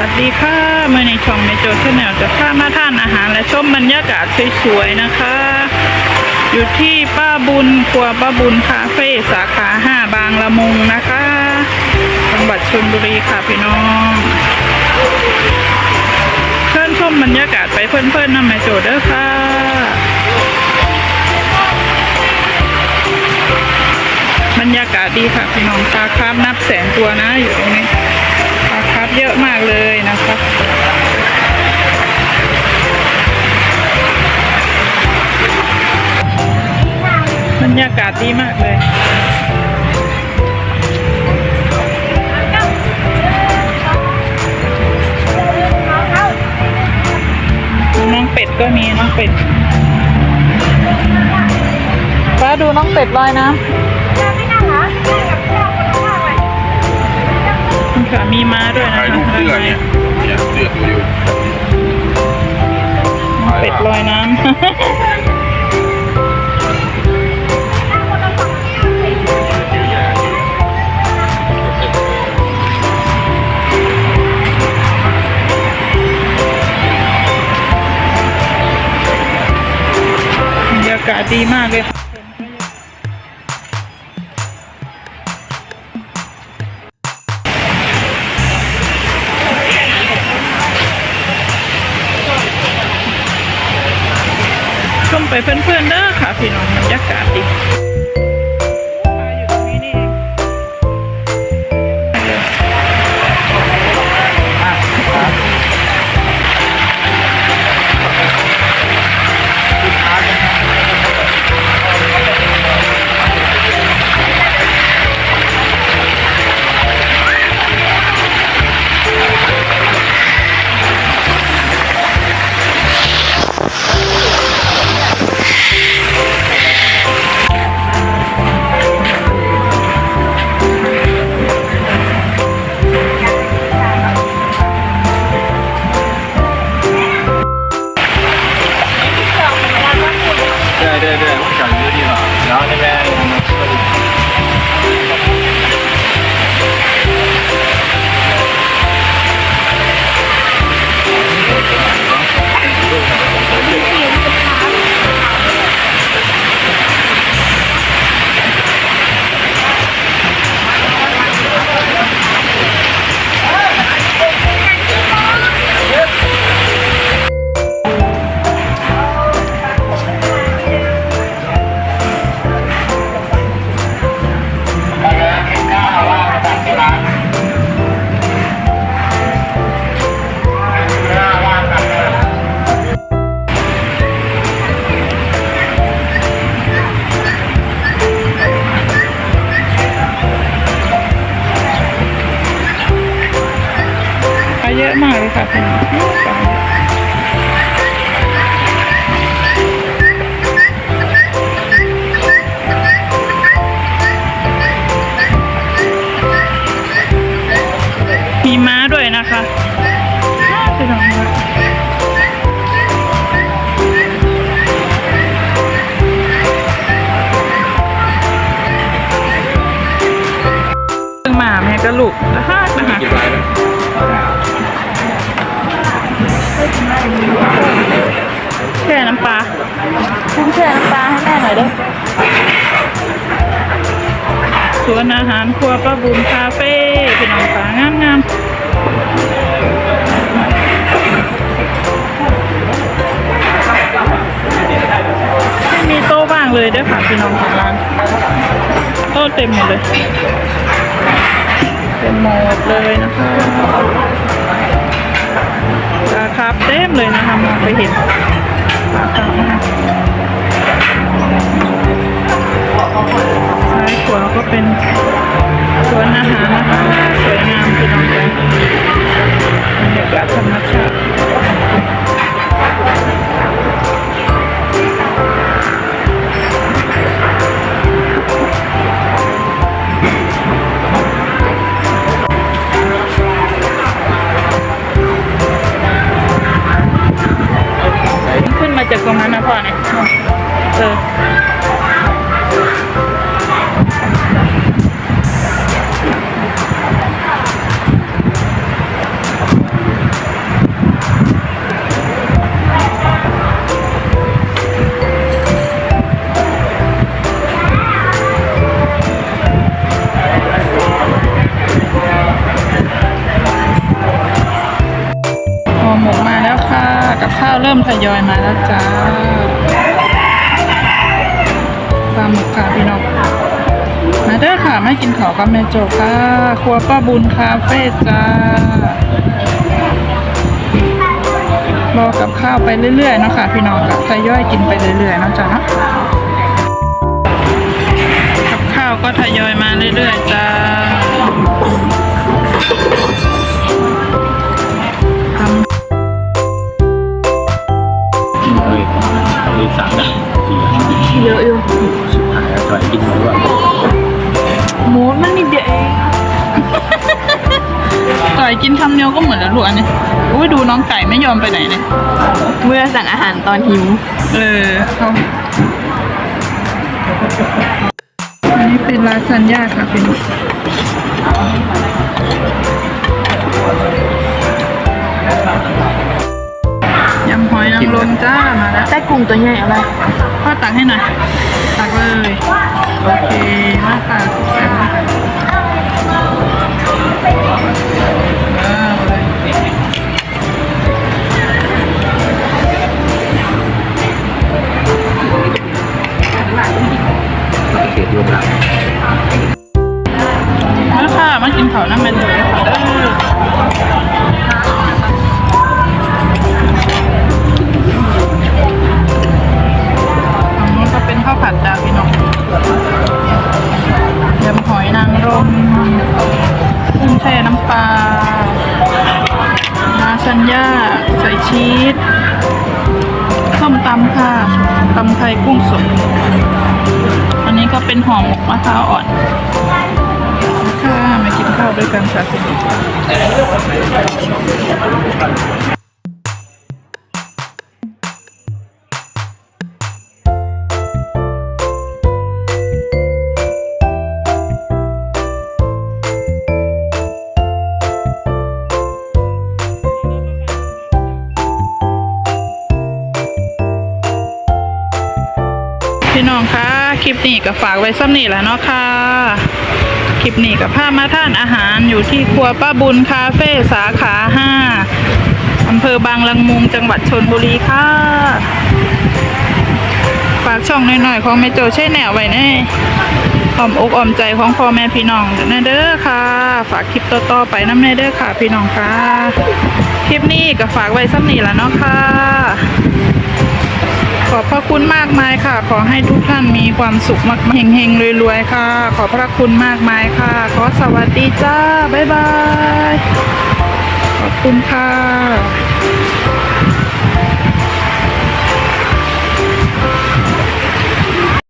วัสดีค่ะเมื่อในช่องในโจทย์แนลจะพามาทานอาหารและชมบรรยากาศสวยๆนะคะ อยู่ที่ป้าบุญครัวป้าบุญคาเฟ่สาขาห้าบางละมุงนะคะจังหวัดชลบุรีค่ะพี่น้องเชิญชมบรรยากาศไปเพื่อนๆนำแม่โจทย์เด้อค่ะบรรยากาศดีค่ะพี่น้องปลาคร์ฟนับแสนตัวนะอยู่ตรงนี้ รรยากาศดีมากเลยน้องเป็ดก็มีน้องเป็ดป้าดูน้องเป็ดลอยน้ำค่ะมีม้าด้วยนะถ่ายคะรูปเสื้อเนี่ยเนี่ยเสื้อตัวเดียวน้องเป็ดลอยน้ำ ดีมากเลยค่ะชมไปเพื่อนๆเด้อค่ะ พี่น้องบรรยากาศดี หมาแม่ก็ลูกนะคะนะคะกี่ใบนะแช่น้ำปลาคุณแช่น้ำปลาให้แม่หน่อยเด้อสวนอาหารครัวป้าบุญคาเฟ่เป็นน้องปลางามงามไม่มีโต๊ะว่างเลยเด้อค่ะพี่น้องของร้านโต๊ะเต็มหมดเลย เต็มหมดเลยนะคะราคาเต็มเลยนะคะมองไปเห็นราคาซ้ายขวาก็เป็นสวนอาหารนะคะ ยอยมาแล้วจ้าปลาหมึกค่ะพี่น้องมาเด้อค่ะไม่กินข้าวกับแม่โจค่ะ ครัวป้าบุญคาเฟ่จ้ารอกับข้าวไปเรื่อยๆเนาะค่ะพี่น้องกับทยอยกินไปเรื่อยๆเนาะจ้าเนาะกับข้าวก็ทยอยมาเรื่อยๆจ้า กินคำเดียวก็เหมือนแล้วลูกอันนี้อุ้ยดูน้องไก่ไม่ยอมไปไหนเนี่ยเมื่อสั่งอาหารตอนหิว เออเขาอันนี้เป็นลาซานญ่าค่ะเป็นยำหอยนางรมจ้ามาแล้วแต่กุ้งตัวใหญ่อะไรพ่อตักให้หน่อยตักเลย โอเคมากค่ะ มากินข้าน้ำมันเลยเออันนี้ก็เป็นข้าวผัดดาวพี่น้องยำหอยนางรมกุ้งแช่น้ำปลาลาซานญ่าใส่ชีสส้มตำค่ะตำไทยกุ้งสด อันนี้ก็เป็นห่อหมกมะพร้าวอ่อน ข้าวด้วยกันค่ะคุณผู้ชมพี่น้องคะคลิปนี้ก็ฝากไว้ซ้ำนี่แหละเนาะค่ะ คลิปนี้กับพามาท่านอาหารอยู่ที่ครัวป้าบุญคาเฟ่สาขาห้าอำเภอบางละมุงจังหวัดชนบุรีค่ะ ฝากช่องหน่อยๆของแม่โจใช่แนวไว้แน่ออมอกอมใจของพ่อแม่พี่น้องนะเด้อค่ะ ฝากคลิปต่อๆไปน้ำแน่เด้อค่ะ พี่น้องค่ะ คลิปนี้ก็ฝากไว้ซ้ำนี่ละเนาะค่ะ ขอบพระคุณมากมายค่ะ ขอให้ทุกท่านมีความสุขมากๆเฮงๆรวยๆค่ะ ขอบพระคุณมากมายค่ะ ขอสวัสดีจ้า บ๊ายบาย ขอบคุณค่ะ